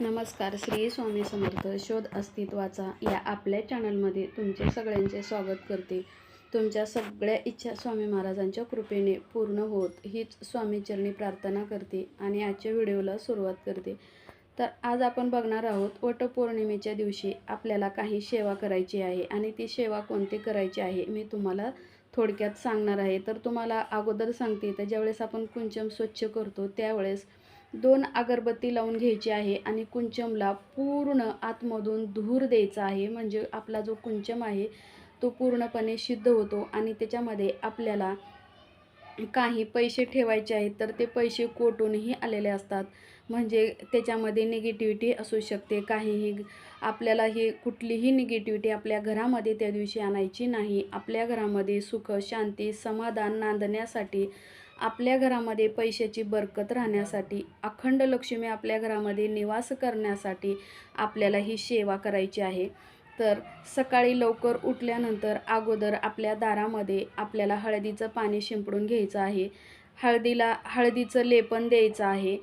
नमस्कार श्री स्वामी समर्थ शोध अस्तित्वाचा या आपल्या चॅनलमध्ये तुमचे सगळ्यांचे स्वागत करते. तुमच्या सगळ्या इच्छा स्वामी महाराजांच्या कृपेने पूर्ण होत हीच स्वामीचरणी प्रार्थना करते आणि आजच्या व्हिडिओला सुरुवात करते. तर आज आपण बघणार आहोत वटपौर्णिमेच्या दिवशी आपल्याला काही सेवा करायची आहे आणि ती सेवा कोणती करायची आहे मी तुम्हाला थोडक्यात सांगणार आहे. तर तुम्हाला अगोदर सांगते तर ज्यावेळेस आपण कुंचम स्वच्छ करतो त्यावेळेस दोन अगरबत्ती लावून घ्यायची आहे आणि कुंचमला पूर्ण आतमधून धूर द्यायचा आहे. म्हणजे आपला जो कुंचम आहे तो पूर्णपणे सिद्ध होतो आणि त्याच्यामध्ये आपल्याला काही पैसे ठेवायचे आहेत तर ते पैसे कोटूनही आलेले असतात. म्हणजे त्याच्यामध्ये निगेटिव्हिटी असू शकते. काहीही आपल्याला ही कुठलीही निगेटिव्हिटी आपल्या घरामध्ये त्या दिवशी आणायची नाही. आपल्या घरामध्ये सुख शांती समाधान नांदण्यासाठी आपल्या घरामध्ये पैशाची बरकत राहण्यासाठी अखंड लक्ष्मी आपल्या घरामध्ये निवास करण्यासाठी आपल्याला ही सेवा करायची आहे. तर सकाळी लवकर उठल्यानंतर अगोदर आपल्या दारामध्ये आपल्याला हळदीचं पाणी शिंपडून घ्यायचं आहे. हळदीला हळदीचं लेपन द्यायचं आहे.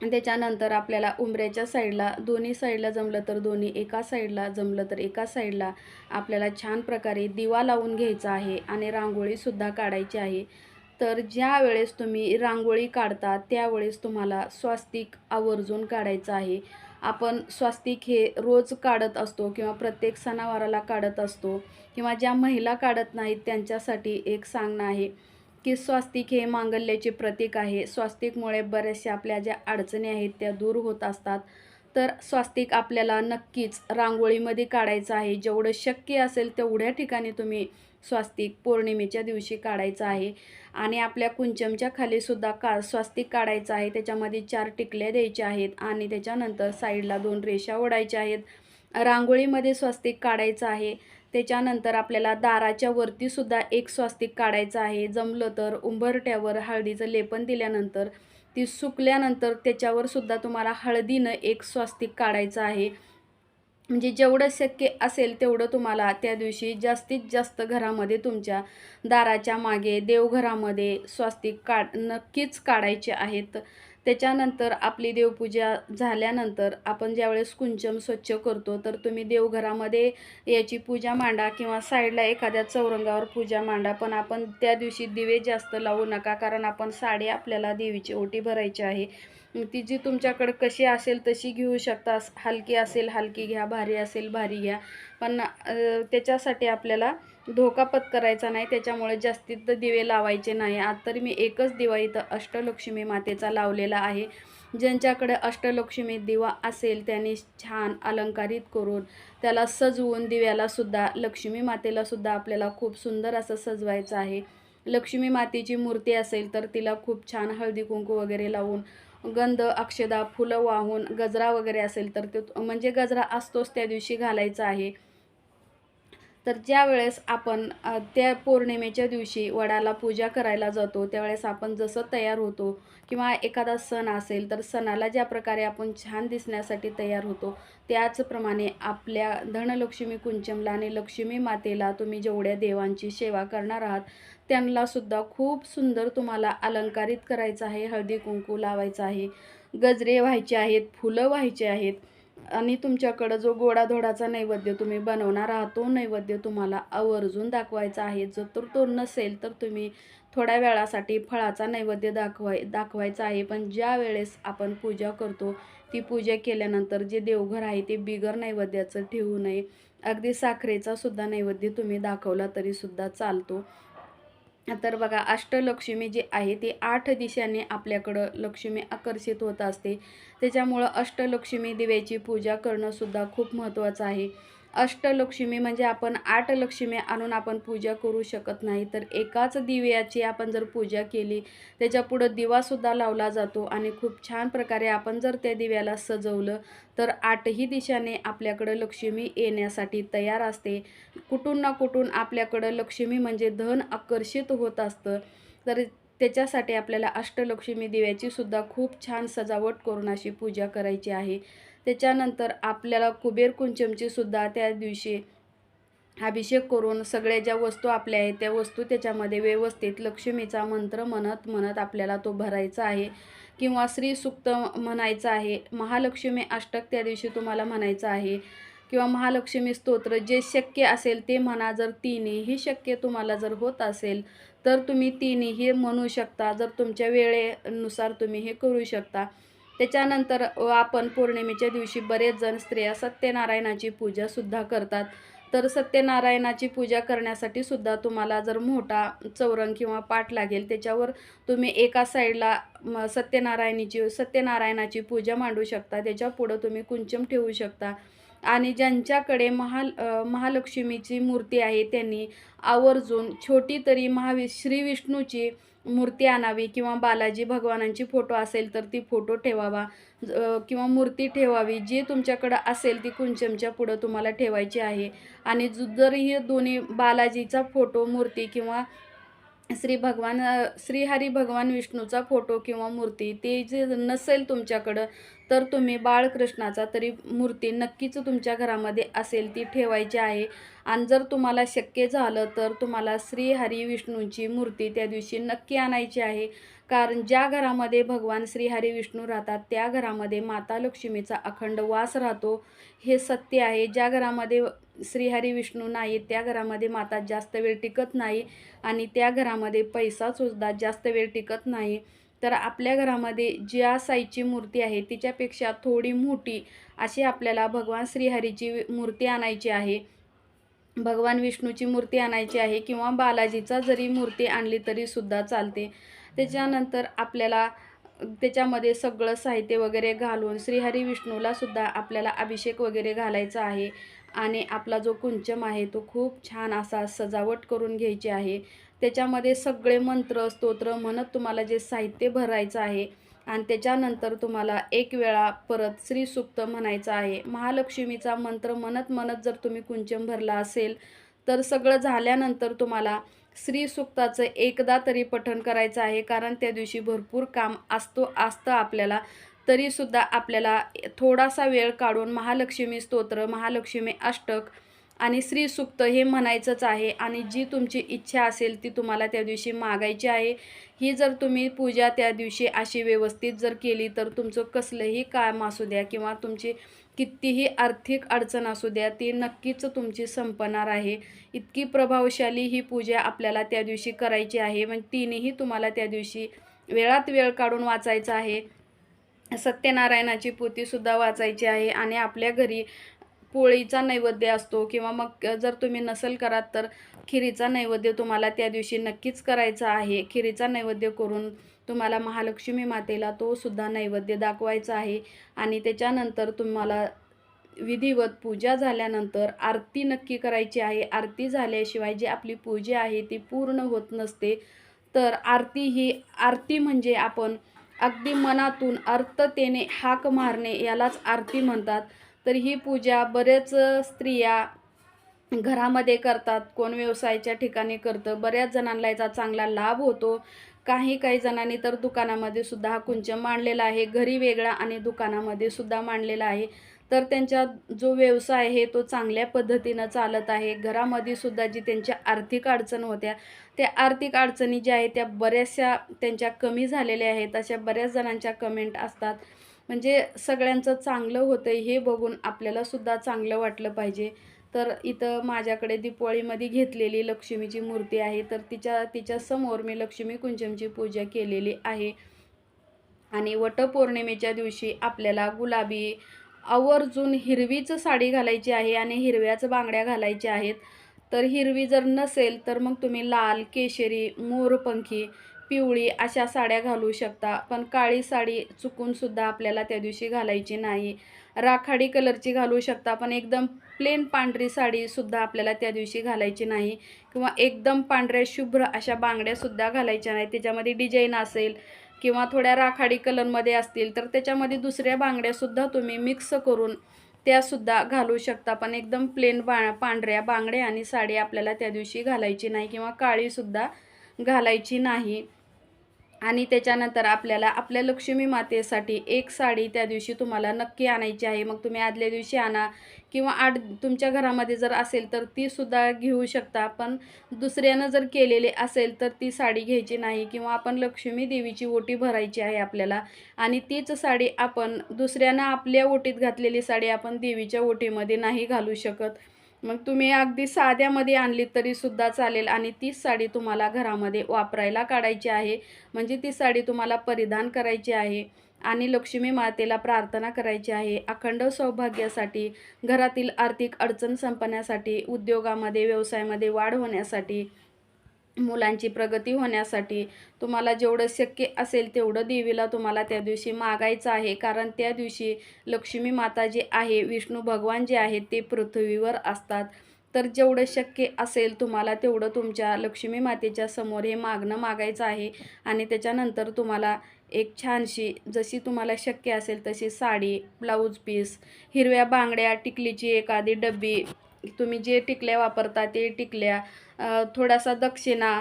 त्याच्यानंतर आपल्याला उंबऱ्याच्या साईडला दोन्ही साईडला जमलं तर दोन्ही एका साईडला जमलं तर एका साईडला आपल्याला छान प्रकारे दिवा लावून घ्यायचा आहे आणि रांगोळीसुद्धा काढायची आहे. तर ज्या वेळेस तुम्ही रांगोळी काढता त्यावेळेस तुम्हाला स्वास्तिक आवर्जून काढायचं आहे. आपण स्वास्तिक हे रोज काढत असतो किंवा प्रत्येक सणावाराला काढत असतो किंवा ज्या महिला काढत नाहीत त्यांच्यासाठी एक सांगणं आहे की स्वास्तिक हे मांगल्याचे प्रतीक आहे. स्वास्तिकमुळे बऱ्याचशा आपल्या ज्या अडचणी आहेत त्या दूर होत असतात. तर स्वास्तिक आपल्याला नक्कीच रांगोळीमध्ये काढायचं आहे. जेवढं शक्य असेल तेवढ्या ठिकाणी तुम्ही स्वास्तिक पौर्णिमेच्या दिवशी काढायचं आहे. आणि आपल्या कुंचमच्या खालीसुद्धा का स्वास्तिक काढायचं आहे. त्याच्यामध्ये चार टिकल्या द्यायच्या आहेत आणि त्याच्यानंतर साईडला दोन रेषा ओढायच्या आहेत. रांगोळीमध्ये स्वास्तिक काढायचं आहे. त्याच्यानंतर आपल्याला दाराच्या वरतीसुद्धा एक स्वास्तिक काढायचं आहे. जमलं तर उंबरट्यावर हळदीचं लेपन दिल्यानंतर ती सुकल्यानंतर त्याच्यावर सुद्धा तुम्हाला हळदीनं एक स्वास्तिक काढायचं आहे. म्हणजे जेवढं शक्य असेल तेवढं तुम्हाला त्या दिवशी जास्तीत जास्त घरामध्ये तुमच्या दाराच्या मागे देवघरामध्ये स्वास्तिक काढ नक्कीच काढायचे आहेत. त्याच्यानंतर आपली देवपूजा झाल्यानंतर आपण ज्यावेळेस कुंचम स्वच्छ करतो तर तुम्ही देवघरामध्ये याची पूजा मांडा किंवा साईडला एखाद्या चौरंगावर पूजा मांडा. पण आपण त्या दिवशी दिवे जास्त लावू नका कारण आपण साडी आपल्याला देवीची ओटी भरायची आहे. ती जी तुमच्याकडं कशी असेल तशी घेऊ शकता. हलकी असेल हलकी घ्या भारी असेल भारी घ्या. पण त्याच्यासाठी आपल्याला धोका पत्करायचा नाही त्याच्यामुळे जास्तीत दिवे लावायचे नाही. आज तरी मी एकच दिवा इथं अष्टलक्ष्मी मातेचा लावलेला आहे. ज्यांच्याकडे अष्टलक्ष्मी दिवा असेल त्यांनी छान अलंकारित करून त्याला सजवून दिव्यालासुद्धा लक्ष्मी मातेलासुद्धा आपल्याला खूप सुंदर असं सजवायचं आहे. लक्ष्मी मातेची मूर्ती असेल तर तिला खूप छान हळदी कुंकू वगैरे लावून गंध अक्षदा फुलं वाहून गजरा वगैरे असेल तर ते म्हणजे गजरा असतोच त्या दिवशी घालायचा आहे. तर ज्या वेळेस आपण त्या पौर्णिमेच्या दिवशी वडाला पूजा करायला जातो त्यावेळेस आपण जसं तयार होतो किंवा एखादा सण असेल तर सणाला ज्या प्रकारे आपण छान दिसण्यासाठी तयार होतो त्याचप्रमाणे आपल्या धनलक्ष्मी कुंचमला आणि लक्ष्मी मातेला तुम्ही जेवढ्या देवांची सेवा करणार आहात त्यांनासुद्धा खूप सुंदर तुम्हाला अलंकारित करायचं आहे हळदी कुंकू लावायचं आहे गजरे व्हायचे आहेत फुलं व्हायचे आहेत आणि तुमच्याकडं जो गोडाधोडाचा नैवेद्य तुम्ही बनवणार आहात तो नैवेद्य तुम्हाला आवर्जून दाखवायचा आहे. जर तर तो नसेल तर तुम्ही थोड्या वेळासाठी फळाचा नैवेद्य दाखवाय दाखवायचा आहे. पण ज्या वेळेस आपण पूजा करतो ती पूजा केल्यानंतर जे देवघर आहे ते बिगर नैवेद्याचं ठेवू नये. अगदी साखरेचा सुद्धा नैवेद्य तुम्ही दाखवला तरीसुद्धा चालतो. तर बघा अष्टलक्ष्मी जी आहे ती आठ दिशांनी आपल्याकडं लक्ष्मी आकर्षित होत असते. त्याच्यामुळं अष्टलक्ष्मी दिव्याची पूजा करणंसुद्धा खूप महत्त्वाचं आहे. अष्टलक्ष्मी म्हणजे आपण आठ लक्ष्मी आणून आपण पूजा करू शकत नाही. तर एकाच दिव्याची आपण जर पूजा केली त्याच्यापुढं दिवासुद्धा लावला जातो आणि खूप छान प्रकारे आपण जर त्या दिव्याला सजवलं तर आठही दिशाने आपल्याकडं लक्ष्मी येण्यासाठी तयार असते. कुठून ना कुठून आपल्याकडं लक्ष्मी म्हणजे धन आकर्षित होत असतं. तर त्याच्यासाठी आपल्याला अष्टलक्ष्मी दिव्याची सुद्धा खूप छान सजावट करून अशी पूजा करायची आहे. त्याच्यानंतर आपल्याला कुबेर कुंचमची सुद्धा त्या दिवशी अभिषेक करून सगळ्या ज्या वस्तू आपल्या आहेत त्या वस्तू त्याच्यामध्ये व्यवस्थित लक्ष्मीचा मंत्र म्हणत म्हणत आपल्याला तो भरायचा आहे. किंवा श्री सुक्त म्हणायचं आहे महालक्ष्मी अष्टक त्या दिवशी तुम्हाला म्हणायचं आहे. किंवा महालक्ष्मी स्तोत्र जे शक्य असेल ते म्हणा जर तिन्हीही शक्य तुम्हाला जर होत असेल तर तुम्ही तिन्हीही म्हणू शकता. जर तुमच्या वेळेनुसार तुम्ही हे करू शकता. त्याच्यानंतर आपण पौर्णिमेच्या दिवशी बरेच जण स्त्रिया सत्यनारायणाची पूजासुद्धा करतात. तर सत्यनारायणाची पूजा करण्यासाठी सुद्धा तुम्हाला जर मोठा चौरंग किंवा पाठ लागेल त्याच्यावर तुम्ही एका साईडला सत्यनारायणीची सत्यनारायणाची पूजा मांडू शकता. त्याच्या पुढं तुम्ही कुंचम ठेवू शकता. आणि ज्यांच्याकडे महाल महालक्ष्मीची मूर्ती आहे त्यांनी आवर्जून छोटी तरी महावि श्री विष्णूची मूर्ती आणावी किंवा बालाजी भगवानांची फोटो असेल तर ती फोटो ठेवावा. ज- किंवा मूर्ती ठेवावी जी तुमच्याकडं असेल ती कुंचमच्या पुढं तुम्हाला ठेवायची आहे. आणि जर ही दोन्ही बालाजीचा फोटो मूर्ती किंवा श्री भगवान श्रीहरी भगवान विष्णूचा फोटो किंवा मूर्ती ते जे नसेल तुमच्याकडं तर तुम्ही बाळकृष्णाचा तरी मूर्ती नक्कीच तुमच्या घरामध्ये असेल ती ठेवायची आहे. आणि जर तुम्हाला शक्य झालं तर तुम्हाला श्रीहरी विष्णूंची मूर्ती त्या दिवशी नक्की आणायची आहे. कारण ज्या घरामध्ये भगवान श्रीहरी विष्णू राहतात त्या घरामध्ये माता लक्ष्मीचा अखंड वास राहतो. हे सत्य आहे. ज्या घरामध्ये श्रीहरी विष्णू नाही त्या घरामध्ये माता जास्त वेळ टिकत नाही आणि त्या घरामध्ये पैसासुद्धा जास्त वेळ टिकत नाही. तर आपल्या घरामध्ये ज्या साईची मूर्ती आहे तिच्यापेक्षा थोडी मोठी अशी आपल्याला भगवान श्रीहरीची मूर्ती आणायची आहे. भगवान विष्णूची मूर्ती आणायची आहे किंवा बालाजीचा जरी मूर्ती आणली तरी सुद्धा चालते. त्याच्यानंतर आपल्याला त्याच्यामध्ये सगळं साहित्य वगैरे घालून श्रीहरी विष्णूला सुद्धा आपल्याला अभिषेक वगैरे घालायचा आहे. आणि आपला जो कुंचम आहे तो खूप छान असा सजावट करून घ्यायची आहे. त्याच्यामध्ये सगळे मंत्र स्तोत्र म्हणत तुम्हाला जे साहित्य भरायचं आहे आणि त्याच्यानंतर तुम्हाला एक वेळा परत श्रीसुक्त म्हणायचं आहे. महालक्ष्मीचा मंत्र म्हणत म्हणत जर तुम्ही कुंचम भरला असेल तर सगळं झाल्यानंतर तुम्हाला श्री सुक्ताचं एकदा तरी पठण करायचं आहे कारण त्या दिवशी भरपूर काम असतो असतं आपल्याला. तरीसुद्धा आपल्याला थोडासा वेळ काढून महालक्ष्मी स्तोत्र महालक्ष्मी अष्टक आणि श्री सुक्त हे म्हणायचंच आहे. आणि जी तुमची इच्छा असेल ती तुम्हाला त्या दिवशी मागायची आहे. ही जर तुम्ही पूजा त्या दिवशी अशी व्यवस्थित जर केली तर तुमचं कसलंही काम असू द्या किंवा तुमची कितीही आर्थिक अडचण असू द्या ती नक्कीच तुमची संपणार आहे. इतकी प्रभावशाली ही पूजा आपल्याला त्या दिवशी करायची आहे. म्हणजे तिनेही तुम्हाला त्या दिवशी वेळात वेळ काढून वाचायचं आहे. सत्यनारायणाची पोतीसुद्धा वाचायची आहे आणि आपल्या घरी पोळीचा नैवेद्य असतो किंवा मग जर तुम्ही नसल करात तर खिरीचा नैवेद्य तुम्हाला त्या दिवशी नक्कीच करायचा आहे. खिरीचा नैवेद्य करून तुम्हाला महालक्ष्मी मातेला तो सुद्धा नैवेद्य दाखवायचा आहे. आणि त्याच्यानंतर तुम्हाला विधिवत पूजा झाल्यानंतर आरती नक्की करायची आहे. आरती झाल्याशिवाय जी आपली पूजा आहे ती पूर्ण होत नसते. तर आरती ही आरती म्हणजे आपण अगदी मनातून अर्थतेने हाक मारणे यालाच आरती म्हणतात. तर ही पूजा बरेच स्त्रिया घरामध्ये करतात. कोण व्यवसायाच्या ठिकाणी करतं. बऱ्याच जणांना याचा चांगला लाभ होतो. काही काही जणांनी तर दुकानामध्ये सुद्धा हा कुंच मांडलेला आहे. घरी वेगळा आणि दुकानामध्ये सुद्धा मांडलेला आहे. तर त्यांचा जो व्यवसाय आहे तो चांगल्या पद्धतीनं चालत आहे. घरामध्ये सुद्धा जी त्यांच्या आर्थिक अडचण होत्या त्या आर्थिक अडचणी ज्या आहेत त्या बऱ्याचशा त्यांच्या कमी झालेल्या आहेत. अशा बऱ्याच जणांच्या कमेंट असतात. म्हणजे सगळ्यांचं चांगलं होतं हे बघून आपल्यालासुद्धा चांगलं वाटलं पाहिजे. तर इथं माझ्याकडे दीपावळीमध्ये घेतलेली लक्ष्मीची मूर्ती आहे. तर तिच्या तिच्या समोर मी लक्ष्मी कुंचमची पूजा केलेली आहे. आणि वटपौर्णिमेच्या दिवशी आपल्याला गुलाबी आवर्जून हिरवीच साडी घालायची आहे आणि हिरव्याच बांगड्या घालायच्या आहेत. तर हिरवी जर नसेल तर मग तुम्ही लाल केशरी मोरपंखी पिवळी अशा साड्या घालू शकता पण काळी साडी चुकूनसुद्धा आपल्याला त्या दिवशी घालायची नाही. राखाडी कलरची घालू शकता पण एकदम प्लेन पांढरी साडीसुद्धा आपल्याला त्या दिवशी घालायची नाही. किंवा एकदम पांढऱ्या शुभ्र अशा बांगड्यासुद्धा घालायच्या नाही. त्याच्यामध्ये डिझाईन असेल किंवा थोड्या राखाडी कलरमध्ये असतील तर त्याच्यामध्ये दुसऱ्या बांगड्यासुद्धा तुम्ही मिक्स करून त्यासुद्धा घालू शकता. पण एकदम प्लेन बा पांढऱ्या बांगड्या आणि साडी आपल्याला त्या दिवशी घालायची नाही किंवा काळीसुद्धा घालायची नाही. आणि त्याच्यानंतर आपल्याला आपल्या लक्ष्मी मातेसाठी एक साडी त्या दिवशी तुम्हाला नक्की आणायची आहे. मग तुम्ही आदल्या दिवशी आणा किंवा आठ तुमच्या घरामध्ये जर असेल तर तीसुद्धा घेऊ शकता. पण दुसऱ्यानं जर केलेले असेल तर ती साडी घ्यायची नाही किंवा आपण लक्ष्मी देवीची ओटी भरायची आहे आपल्याला आणि तीच साडी आपण दुसऱ्यानं आपल्या ओटीत घातलेली साडी आपण देवीच्या ओटीमध्ये नाही घालू शकत. मग तुम्ही अगदी साध्यामध्ये आणली तरीसुद्धा चालेल आणि तीच साडी तुम्हाला घरामध्ये वापरायला काढायची आहे. म्हणजे ती साडी तुम्हाला परिधान करायची आहे आणि लक्ष्मी मातेला प्रार्थना करायची आहे. अखंड सौभाग्यासाठी घरातील आर्थिक अडचण संपण्यासाठी उद्योगामध्ये व्यवसायामध्ये वाढ होण्यासाठी मुलांची प्रगती होण्यासाठी तुम्हाला जेवढं शक्य असेल तेवढं देवीला तुम्हाला त्या दिवशी मागायचं आहे. कारण त्या दिवशी लक्ष्मी माता जी आहे विष्णू भगवान जे आहेत ते पृथ्वीवर असतात. तर जेवढं शक्य असेल तुम्हाला तेवढं तुमच्या लक्ष्मी मातेच्या समोर हे मागणं मागायचं आहे. आणि त्याच्यानंतर तुम्हाला एक छानशी जशी तुम्हाला शक्य असेल तशी साडी ब्लाऊज पीस हिरव्या बांगड्या टिकलीची एखादी डब्बी तुम्ही जे टिकल्या वापरता ते टिकल्या. थोडासा दक्षिणा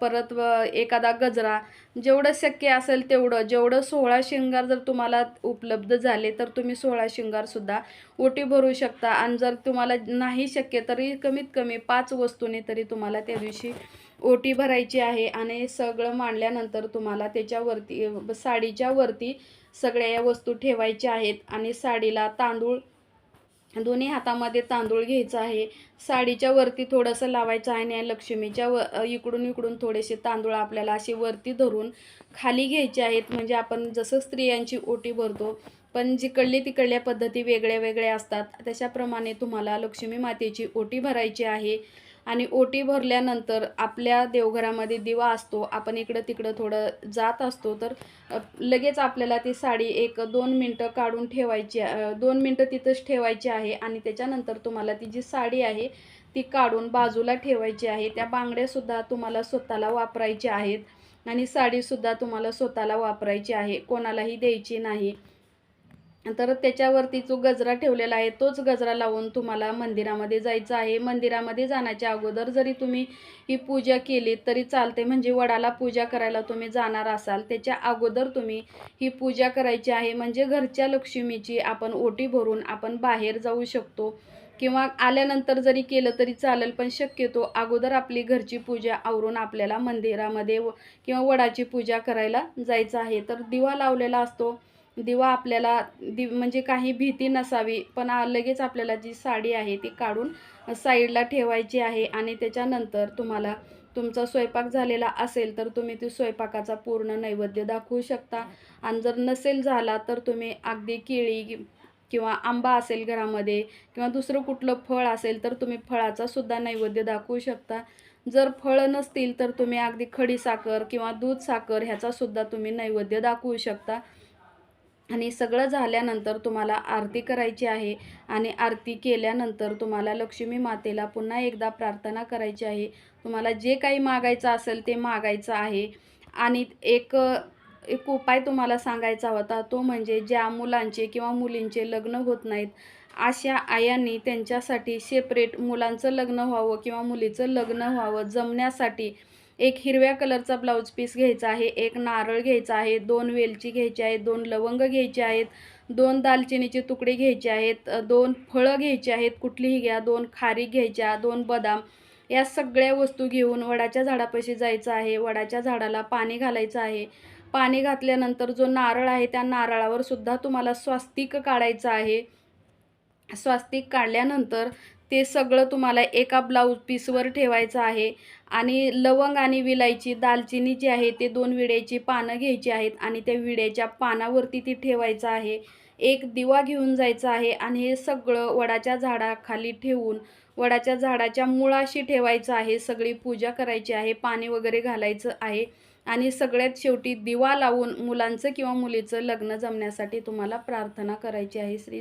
परत व एखादा गजरा. जेवढं शक्य असेल तेवढं. जेवढं सोळा शिंगार जर तुम्हाला उपलब्ध झाले तर तुम्ही सोळा शिंगारसुद्धा ओटी भरू शकता. आणि जर तुम्हाला नाही शक्य तरी कमीत कमी पाच वस्तूने तरी तुम्हाला त्या दिवशी ओटी भरायची आहे. आणि सगळं मांडल्यानंतर तुम्हाला त्याच्यावरती साडीच्या वरती सगळ्या या वस्तू ठेवायच्या आहेत. आणि साडीला तांदूळ दोन्ही हातामध्ये तांदूळ घ्यायचा आहे. साडीच्या वरती थोडंसं लावायचं आहे आणि लक्ष्मीच्या व इकडून इकडून थोडेसे तांदूळ आपल्याला असे वरती धरून खाली घ्यायचे आहेत. म्हणजे आपण जसं स्त्रियांची ओटी भरतो पण जिकडली तिकडल्या पद्धती वेगळ्या वेगळ्या असतात. तशाप्रमाणे तुम्हाला लक्ष्मी मातेची ओटी भरायची आहे. आणि ओटी भरल्यानंतर आपल्या देवघरामध्ये दिवा असतो आपण इकडं तिकडं थोडं जात असतो तर लगेच आपल्याला ती साडी एक दोन मिनटं काढून ठेवायची दोन मिनटं तिथंच ठेवायची आहे आणि त्याच्यानंतर तुम्हाला ती जी साडी आहे ती काढून बाजूला ठेवायची आहे. त्या बांगड्यासुद्धा तुम्हाला स्वतःला वापरायच्या आहेत आणि साडीसुद्धा तुम्हाला स्वतःला वापरायची आहे. कोणालाही द्यायची नाही. तर त्याच्यावरती जो गजरा ठेवलेला आहे तोच गजरा लावून तुम्हाला मंदिरामध्ये जायचं आहे. मंदिरामध्ये जाण्याच्या अगोदर जरी तुम्ही ही पूजा केली तरी चालते. म्हणजे वडाला पूजा करायला तुम्ही जाणार असाल त्याच्या अगोदर तुम्ही ही पूजा करायची आहे. म्हणजे घरच्या लक्ष्मीची आपण ओटी भरून आपण बाहेर जाऊ शकतो किंवा आल्यानंतर जरी केलं तरी चालेल पण शक्यतो अगोदर आपली घरची पूजा आवरून आपल्याला मंदिरामध्ये किंवा वडाची पूजा करायला जायचं आहे. तर दिवा लावलेला असतो दिवा आपल्याला दि म्हणजे काही भीती नसावी पण लगेच आपल्याला जी साडी आहे ती काढून साईडला ठेवायची आहे आणि त्याच्यानंतर तुम्हाला तुमचा स्वयंपाक झालेला असेल तर तुम्ही ती स्वयंपाकाचा पूर्ण नैवेद्य दाखवू शकता. आणि जर नसेल झाला तर तुम्ही अगदी केळी किंवा आंबा असेल घरामध्ये किंवा दुसरं कुठलं फळ असेल तर तुम्ही फळाचासुद्धा नैवेद्य दाखवू शकता. जर फळं नसतील तर तुम्ही अगदी खडी साखर किंवा दूध साखर ह्याचासुद्धा तुम्ही नैवेद्य दाखवू शकता. आणि सगळं झाल्यानंतर तुम्हाला आरती करायची आहे आणि आरती केल्यानंतर तुम्हाला लक्ष्मी मातेला पुन्हा एकदा प्रार्थना करायची आहे. तुम्हाला जे काही मागायचं असेल ते मागायचं आहे. आणि एक एक उपाय तुम्हाला सांगायचा होता तो म्हणजे ज्या मुलांचे किंवा मुलींचे लग्न होत नाहीत अशा आयांनी त्यांच्यासाठी सेपरेट मुलांचं लग्न व्हावं किंवा मुलीचं लग्न व्हावं जमण्यासाठी एक हिरव्या कलरचा ब्लाऊज पीस घ्यायचा आहे एक नारळ घ्यायचा आहे दोन वेलची घ्यायची आहेत दोन लवंग घ्यायचे आहेत दोन दालचिनीचे तुकडे घ्यायचे आहेत दोन फळं घ्यायची आहेत कुठलीही घ्या दोन खारी घ्यायच्या दोन बदाम या सगळ्या वस्तू घेऊन वडाच्या झाडापाशी जायचं आहे वडाच्या झाडाला पाणी घालायचं आहे. पाणी घातल्यानंतर जो नारळ आहे त्या नारळावर सुद्धा तुम्हाला स्वास्तिक काढायचं आहे. स्वास्तिक काढल्यानंतर ते सगळं तुम्हाला एका ब्लाऊज पीसवर ठेवायचं आहे. आणि लवंग आणि विलायची दालचिनी जी आहे ते दोन विड्याची पानं घ्यायची आहेत आणि त्या विड्याच्या पानावरती ती ठेवायचं आहे. एक दिवा घेऊन जायचं आहे आणि हे सगळं वडाच्या झाडाखाली ठेवून वडाच्या झाडाच्या मुळाशी ठेवायचं आहे. सगळी पूजा करायची आहे पाणी वगैरे घालायचं आहे. आणि सगळ्यात शेवटी दिवा लावून मुलांचं किंवा मुलीचं लग्न जमण्यासाठी तुम्हाला प्रार्थना करायची आहे. श्री